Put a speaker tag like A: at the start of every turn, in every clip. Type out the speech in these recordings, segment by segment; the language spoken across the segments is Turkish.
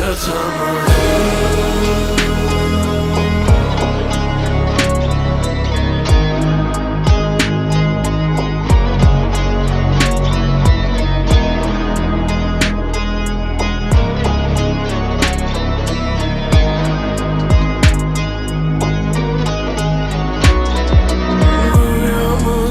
A: Yaşatamadım Duyamadım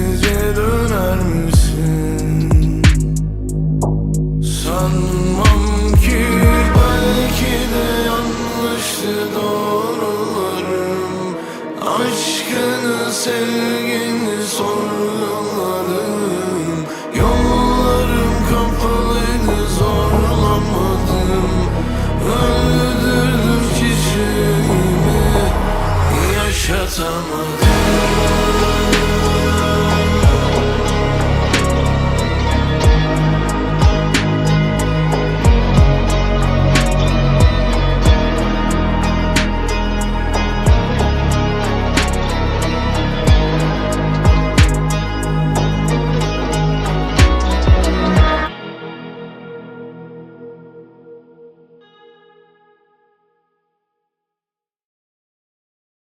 A: Sessizce döner misin? Sanmam ki belki de yanlıştı doğrularım. Aşkını sevgini sorguladım. Yollarım kapalıydı zorlamadım. Öldürdüm çiçeğimi Yaşatamadım